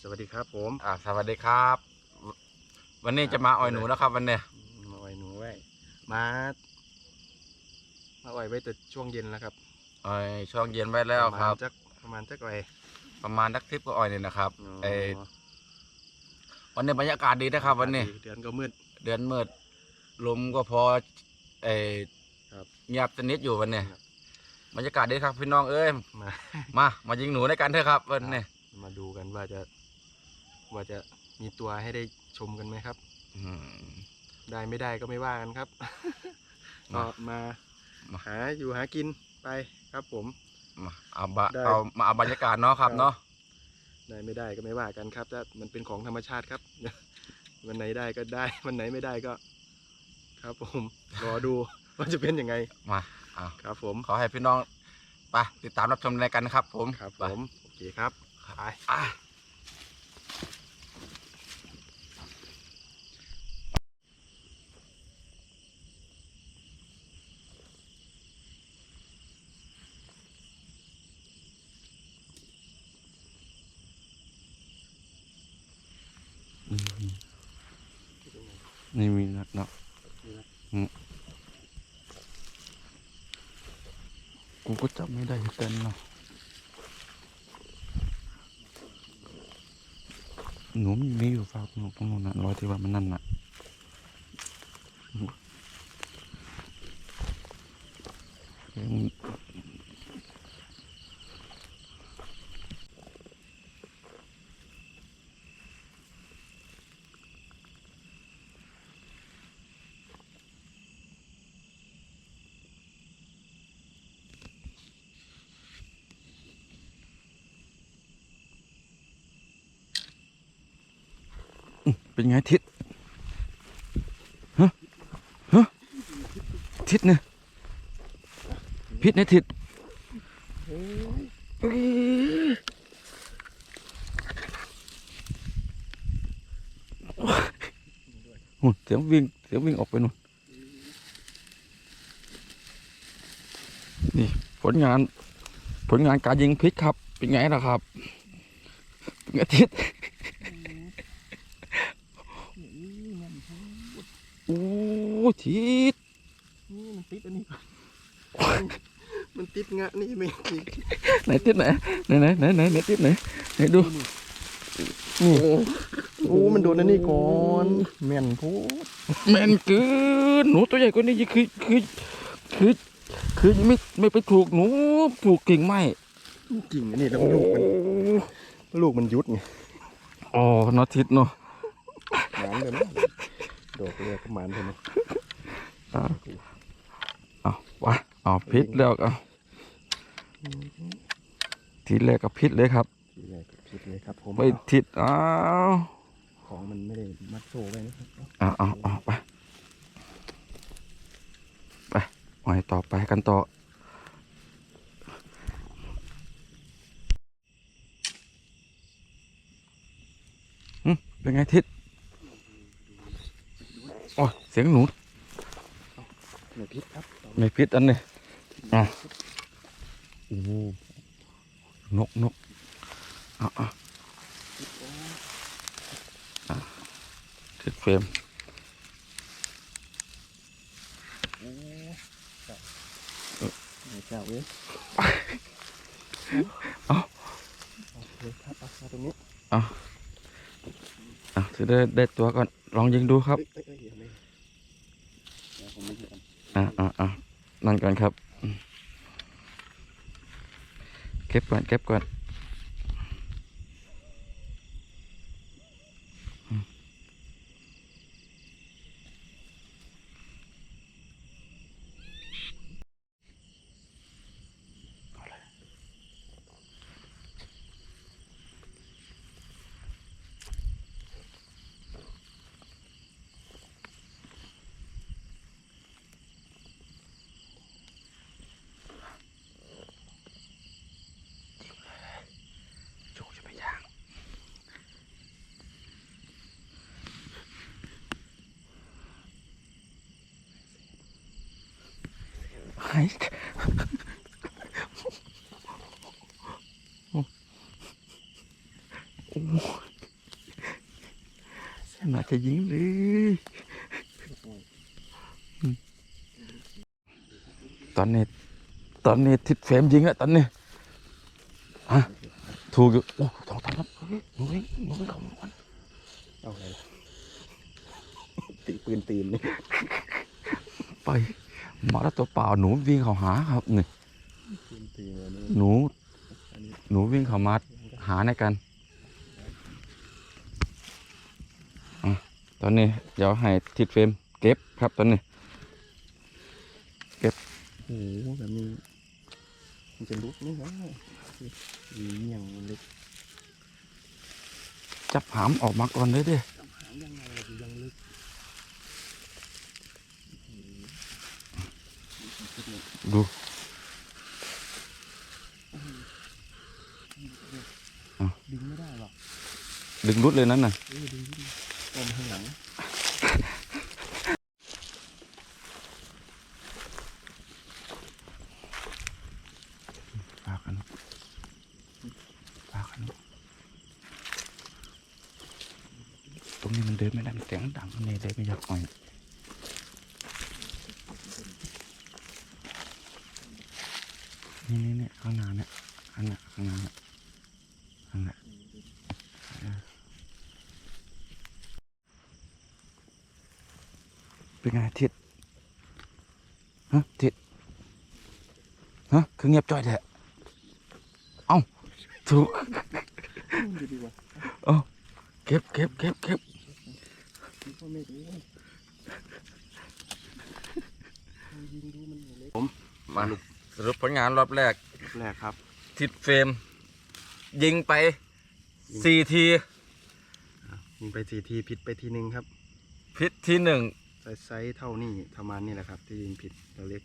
สวัสดีครับผมอ่าสวัสดีครับ วันนี้จะมาอ่อยหนูนะครับ วันเนี้ยมาอ่อยหนูไว้มามาอ่อยไว้แต่ช่วงเย็นแล้วครับอ่อยช่วงเย็นไว้แล้วครับประมาณจักประมาณจักอ่อยประมาณนักทริปก็อ่อยนี่นะครับอ๋อไอวันนี้บรรยากาศดีนะครับ วันนี้ เดือนก็มืด เดือนมืดลมก็พอไอครับเงียบสนิทอยู่วันนี้ครับบรรยากาศดีครับพี่น้องเอ้ยมามามายิงหนูด้วยกันเถอะครับวันนี้ มาดูกันว่าจะว่าจะมีตัวให้ได้ชมกันไหมครับ อืมได้ไม่ได้ก็ไม่ว่ากันครับมาก็มามาหาอยู่หากินไปครับผม มาเอาบะได้ เอามาเอาบรรยากาศเนาะครับครับเนาะได้ไม่ได้ก็ไม่ว่ากันครับถ้ามันเป็นของธรรมชาติครับ วันไหนได้ก็ได้ วันไหนไม่ได้ก็ ครับผมรอดูว่าจะเป็นยังไงมาเอาครับผมขอให้พี่น้องไปติดตามรับชมรายการนะครับ ผมครับไปผมโอเคครับ ไปอะนี่มีนัดเนาะอืมกูก็จำไม่ได้เหมือนกันเนาะ หนูมันมีอยู่ฝากหนูตรงนู้นน่ะรอยที่ว่ามันนั่นน่ะ เป็นไงทิศฮะฮะทิศเนี่ยพิษในทิศหุ่นเสียงวิ่งเสียงวิ่งออกไปนู่นนี่ผลงาน ผลงานการยิงพิษครับ เป็นไงล่ะครับเป็นไงทิศอ้ ทิศนี่มันติดอันนี้มันติดงะนี่ไม่ติดไหนทิศไหนไหนไหนไหนไหนไหนทิศไหนไหนดูโอ้โอ้มันโดนอันนี้ก่อนแม่นพูดแม่นเกินหนูตัวใหญ่กว่านี้คือคือคือคือยังไม่ไม่ไปถูกหนูถูกกิ่งไม้จริงอันนี้แล้วลูกมันลูกมันยุดไงอ๋อเนาะทิศเนาะหมานเลยนะโดดเลยก็หมานเลยนะ เอาวะเอาพิษแล้วเอาทิศแรกกับพิษเลยครับทีแรกก็ผิดเลยครับผมไม่ทิศอ้าวของมันไม่ได้มัดโซ่ไว้นะครับเอาเอาเอาไปไปไปต่อไปกันต่อหึเป็นไงทิศโอ้ยเสียงหนู ไม่พิษครับไม่พิษอันนี้อะโอ้โหนกนกเอะอะอะทิศเฟรมเจ้าเว้ยเอ้าเลยครับเอามาตรงนี้อะจะได้ได้ตัวก่อน ลองยิงดูครับเอ้ยเอ้ยเอ้ยเดี๋ยวไม่เดี๋ยวผมไม่เห็น อะอะอะนั่นก่อนครับ เก็บก่อนเก็บก่อน หายน่าจะยิงเลยอืมตอนนี้ ตอนนี้ทิศเฟรมยิงแล้วตอนนี้อะถูกอยู่โอ้สองตันครับเฮ้ยหนูวิ่งหนูวิ่งเข้ามาก่อนเอาไงล่ะตีปืนตีนนี่ไป มาแล้วตัวเปล่าหนูวิ่งเข้าหาครับนี่ปืนตีนอันนี้หนูอันนี้หนูวิ่งเข้ามาหาในกันอะตอนนี้เดี๋ยวให้ทิศเฟรมเก็บครับตอนนี้โอ้โหแบบนี้มันจะลุกนี่นะมีเมี่ยงมันเล็กจับหามออกมาก่อนเลยเด้หางยังไงล่ะอยู่ยังลึก ดูดึงไม่ได้หรอกดึงรุดเลยนั้นน่ะเออดึงไม่ได้อมข้างหลังปากกันปากกันตรงนี้มันเดินไม่ได้มันเสียงดังนี่เลยไม่อยากอ่อย นี่นี่นี่ข้างหน้าเนี่ยข้างหน้าข้างหน้าเนี่ยข้างหน้าเป็นไงทิศฮะทิศฮะคือเงียบจ้อยแท้เอ้าถูกดูดีกว่าเก็บเก็บเก็บเก็บดูพ่อไม่รู้ยิงดูมันเล็กมาสรุปผลงานรอบแรก แรกครับ ทิดเฟรม ยิงไปสี่ทียิงไปสี่ทีผิดไปทีหนึ่งครับ พิษที่หนึ่งไซส์ไซส์เท่านี้ประมาณนี้แหละครับ ที่ยิงผิดตัวเล็ก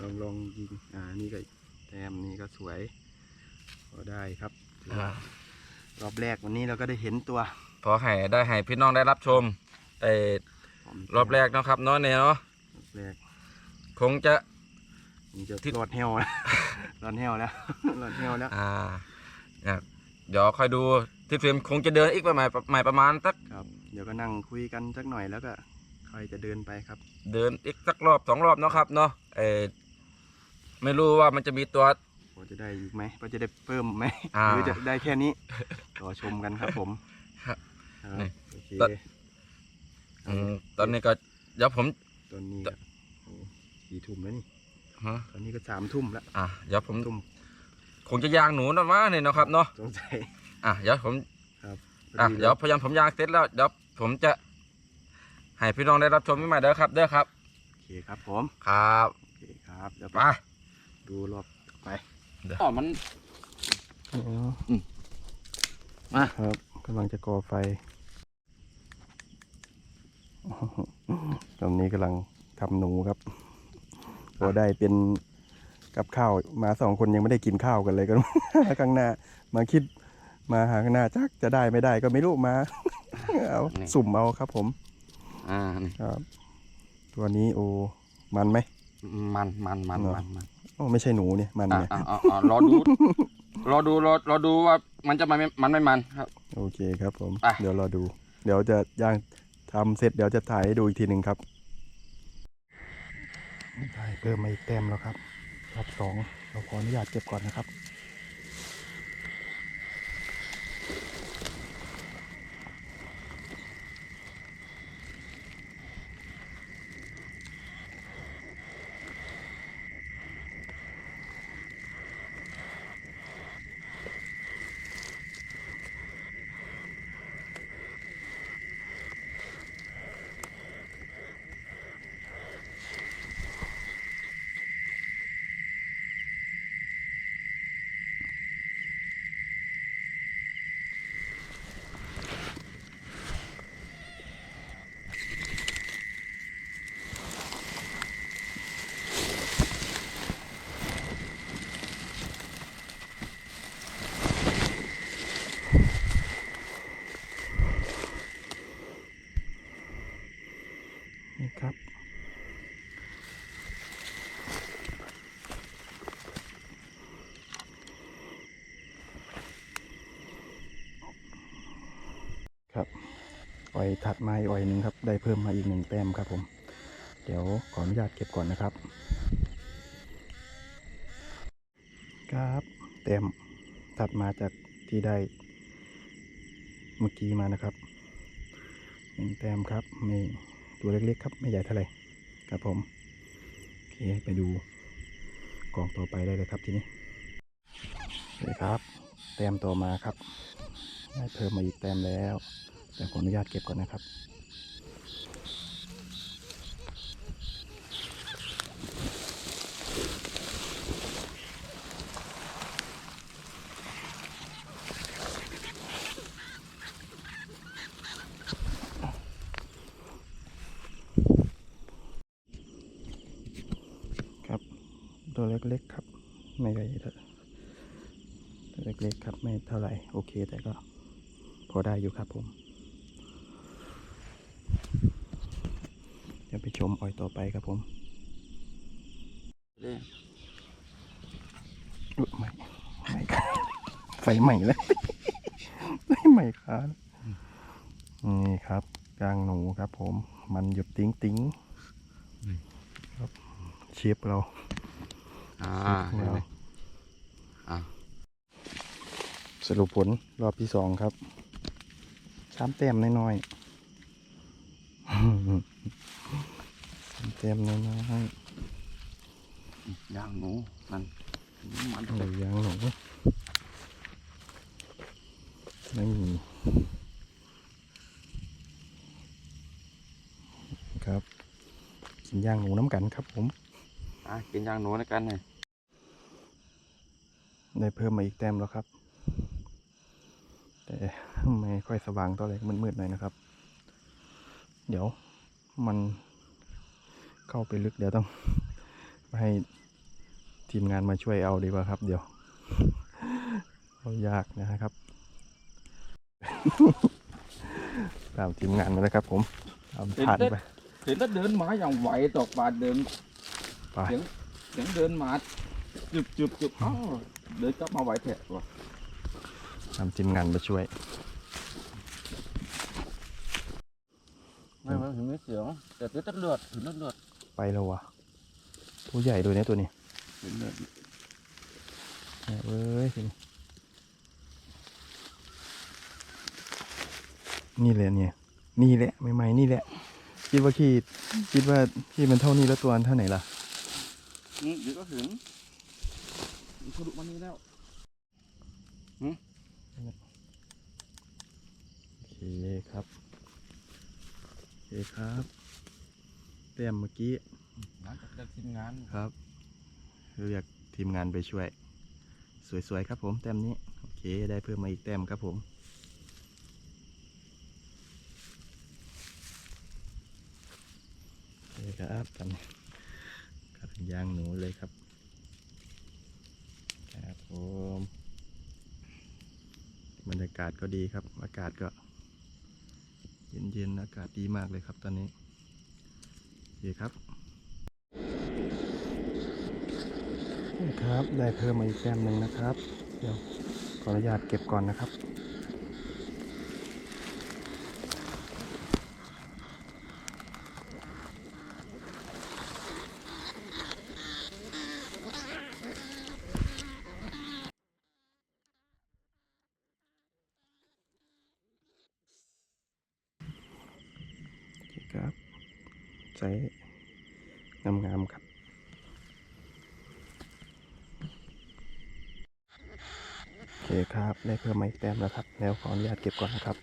ลองลองยิงอ่านี่ก็แต้มนี่ก็สวยก็ได้ครับถือว่ารอบแรกวันนี้เราก็ได้เห็นตัวพอให้ได้ให้พี่น้องได้รับชมไอ้รอบแรกเนาะครับเนาะเนี่ยเนาะรอบแรกคงจะมันจะที่รอดแห้ว แล้วรอดแห้วแล้วรอดแห้วแล้ว อ่าเนี่ยเดี๋ยวคอยดูทิดเฟรมคงจะเดินอีกประมาณประมาณประมาณสักครับ เดี๋ยวก็นั่งคุยกันสักหน่อยแล้วก็ค่อยจะเดินไปครับ เดินอีกสักรอบสองรอบเนาะครับเนาะเออไม่รู้ว่ามันจะมีตัวพอจะได้อีกไหมพอจะได้เพิ่มไหมอ่า หรือจะได้แค่นี้รอชมกันครับผมครับครับนี่โอเคตอนอืมตอนนี้ก็เดี๋ยวผม ตอนนี้ก็โอ้กี่ทุ่มแล้วนี่ ฮะตอนนี้ก็สามทุ่มแล้วอะเดี๋ยวผมทุ่มคงจะยางหนูนะวะเนี่ยเนาะครับเนาะสงสัยอะเดี๋ยวผมครับอะพอเดี๋ยวพยายามผมยางเสร็จแล้วเดี๋ยวผมจะให้พี่น้องได้รับชมใหม่ๆเด้อครับเด้อครับโอเคครับผมครับโอเคครับเดี๋ยวไปดูรอบต่อไปอ๋อมันมาครับกำลังจะก่อไฟตอนนี้กำลังทำหนูครับ พอได้เป็นกับข้าวมาสองคนยังไม่ได้กินข้าวกันเลยก็ข้างหน้า มาคิดมาหาข้างหน้าจักจะได้ไม่ได้ก็ไม่รู้มาเอาสุ่มเอาครับผม อ่านี่ครับ ตัวนี้โอ้มันไหมมันมันมันเหรอมันมันโอ้ไม่ใช่หนูเนี่ยมันอะเนี่ยอะอะอะรอดูรอดูรอรอดูว่ามันจะมันไม่มันไม่มันครับ โอเคครับผมไปเดี๋ยวรอดู เดี๋ยวจะย่างทำเสร็จเดี๋ยวจะถ่ายให้ดูอีกทีหนึ่งครับ ได้เพิ่มมาอีกแต้มแล้วครับรอบสองเราขออนุญาตเก็บก่อนนะครับ ถัดมาอีกอ่อยหนึ่งครับ ได้เพิ่มมาอีกหนึ่งแต้มครับผม เดี๋ยวขออนุญาตเก็บก่อนนะครับ ครับแต้มถัดมาจากที่ได้เมื่อกี้มานะครับหนึ่งแต้มครับไม่ตัวเล็กๆครับไม่ใหญ่เท่าไหร่ครับผมโอเคไปดูกองต่อไปได้เลยครับทีนี้เลยครับ แต้มต่อมาครับ ได้เพิ่มมาอีกแต้มแล้ว แต่ขออนุญาตเก็บก่อนนะครับครับตัวเล็กๆครับ ไม่ใหญ่เท่าตัวเล็กๆครับ ไม่เท่าไหร่ โอเคแต่ก็พอได้อยู่ครับผมเดี๋ยวไป ชมอ่อยต่อไปครับผมอุ๊ยไม่ไม่ครับไฟใหม่แล้วไม่ใหม่ครับนี่ครับกลางหนูครับผม มันหยุดติ้งติ้งๆครับเชฟเราอ่าเชฟเห็นเราไหมอ่าสรุปผลรอบที่สองครับสามแต้มน้อยๆ สามแต้มน้อยย่างหนูมันมันๆหนูยางหนูไม่มีครับกินย่างหนูน้ำกันครับผมอะกินย่างหนูในกันเลยได้เพิ่มมาอีกแต้มแล้วครับ แต่ไม่ค่อยสว่างตอนแรกมืดๆหน่อยนะครับ เดี๋ยวมัน เข้าไปลึกเดี๋ยวต้องให้ทีมงานมาช่วยเอาดีกว่าครับ เดี๋ยวเอายากนะครับ ตามทีมงานมาแล้วครับ ผมตามผ่านไปเห็นแล้วเดินมาอย่างไหวตอกบาดเดินไปเสียงเสียงเดินมาจุบจุบจุบอ้าวเดินกลับมาไหวแท้วะตามทีมงานมาช่วยไม่ไม่เห็นไม่เสียงแต่เต้นเลือดเห็นเลือด ไปแล้ววะตัวใหญ่ด้วยเนี่ยตัวนี้เห็นเลือดเนี่ยเว้ยทีนี้นี่แหละเนี่ย นี่แหละใหม่ๆนี่แหละ คิดว่าขี้คิดว่าขี้มันเท่านี้แล้วตัวอันเท่าไหนล่ะอืมเดี๋ยวก็ถึงมันทะลุมานี่แล้วโอเคครับโอเคครับ แต้มเมื่อกี้หลังจากเลิกทีมงานครับเรียกทีมงานไปช่วย สวยๆครับผมแต้มนี้โอเคได้เพิ่มมาอีกแต้มครับผมโอเคครับตอนนี้กำลังย่างหนูเลยครับครับผมบรรยากาศก็ดีครับ อากาศก็ เย็นๆอากาศดีมากเลยครับตอนนี้โอ เคครับดีครับ ได้เพิ่มมาอีกแต้มหนึ่งนะครับ เดี๋ยวขออนุญาตเก็บก่อนนะครับ โอเคครับใช้งามๆครับ โอเคครับ ได้ เพิ่มมาอีกแต้มนะครับ แล้วขออนุญาตเก็บก่อนนะครับ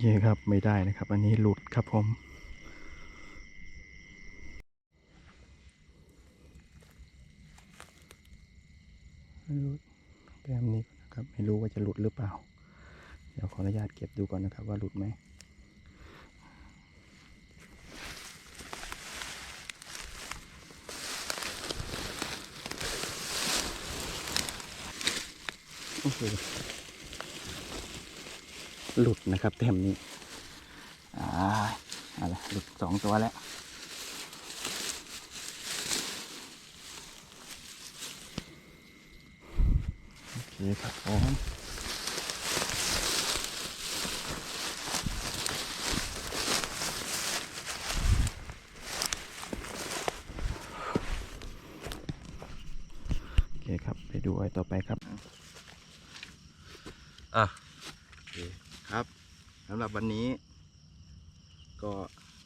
เย่ครับไม่ได้นะครับ อันนี้หลุดครับผมไม่รู้แต้มนี้นะครับ ไม่รู้ว่าจะหลุดหรือเปล่า เดี๋ยวขออนุญาตเก็บดูก่อนนะครับ ว่าหลุดไหมโอ้โห หลุดนะครับเต็มนี้อ่าอะไรหลุดสองตัวแล้วโอเคครับผมโอเคครับ ไปดูไอ้ต่อไปครับ อะ โอเคครับสำห รับวันนี้ ก็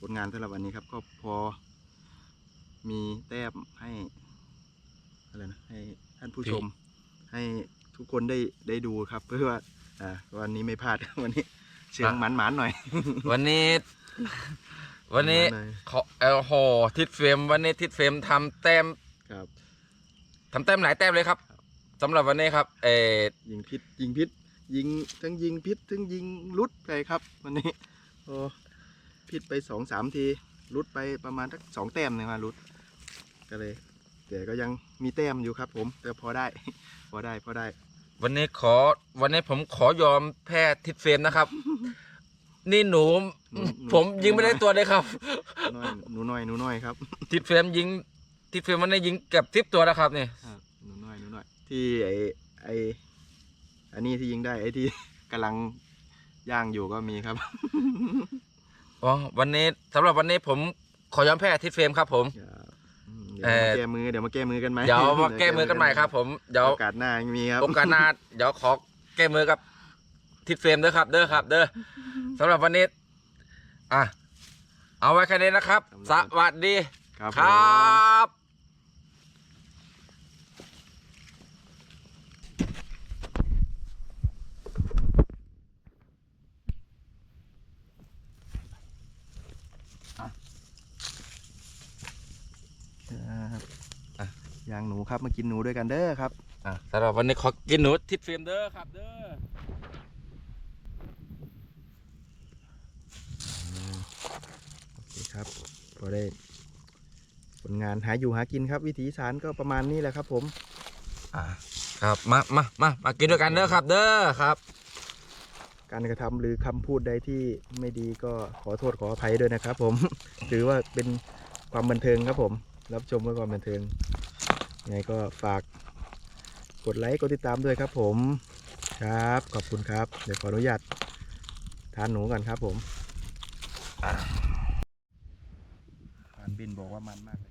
ผลงานสำหรับวันนี้ครับ ก็พอมีแต้มให้อะไรนะให้ท่านผู้ชมให้ทุกคนได้ได้ดูครับ เพื่อว่าอ่าวันนี้ไม่พลาดวันนี้เชิงหมันๆหน่อย วันนี้ วันนี้หมานๆหอยขอเอลโหทิดเฟรมวันนี้ทิดเฟรมทำแต้มครับทำแต้มหลายแต้มเลยครับสำหรับวันนี้ครับเออยิงพิษยิงพิษ ยิงทั้งยิงพิษทั้งยิงลุดไปครับ วันนี้โอ้พิษไปสองสามทีลุดไปประมาณสักสองแต้มเลยมาลุดก็เลยแต่ก็ยังมีแต้มอยู่ครับ ผมแต่พอได้ พอได้พอได้ วันนี้ขอวันนี้ผมขอยอมแพ้ทิดเฟรมนะครับ นี่หนู หนูหนู ผมยิงไม่ได้ตัวเลยครับน้อยหนูน้อยหนูน้อยครับ ทิดเฟรมยิง ทิดเฟรมวันนี้ยิงเกับทิปตัวแล้วครับนี่หนูน้อยหนูน้อยที่ไอไอ อันนี้ที่ยิงได้ไอที่กำลังย่างอยู่ก็มีครับ อ๋อวันนี้สำหรับวันนี้ผมขอยอมแพ้ทิดเฟรมครับผมครับอืมเอ่เดี๋ยวอมาแก้มือเดี๋ยวมาแก้มือกันไหมเดี๋ยวมาแก้มือกันใหม่ครับ ผมเดี๋ยวโอกาสหน้ายังมีครับโอกาสหน้าเดี๋ยวขอแก้มือกับทิดเฟรมเด้อครับ เด้อครับ เด้อสำหรับวันนี้อะเอาไว้แค่นี้นะครับ สวัสดีครับครผมับครับอะ ยางหนูครับมากินหนูด้วยกันเด้อครับอะสำหรับวันนี้ขอกินหนูทิดเฟรมเด้อครับเด้อโอเคครับพอได้ผลงานหาอยู่หากินครับ วิถีอีสารก็ประมาณนี้แหละครับ ผม อะครับมามามามากินด้วยกันเด้อครับ เด้อครับ การกระทำหรือคำพูดใดที่ไม่ดีก็ขอโทษขออภัยด้วยนะครับ ผม ถือว่าเป็นความบันเทิงครับผม รับชมเพื่อความบันเทิงยัง ไงก็ฝากกดไลค์กดติดตามด้วยครับผมครับ ขอบคุณครับ เดี๋ยวขออนุญาตทานหนูก่อนครับผมผ่านบินบอกว่ามันมากเลย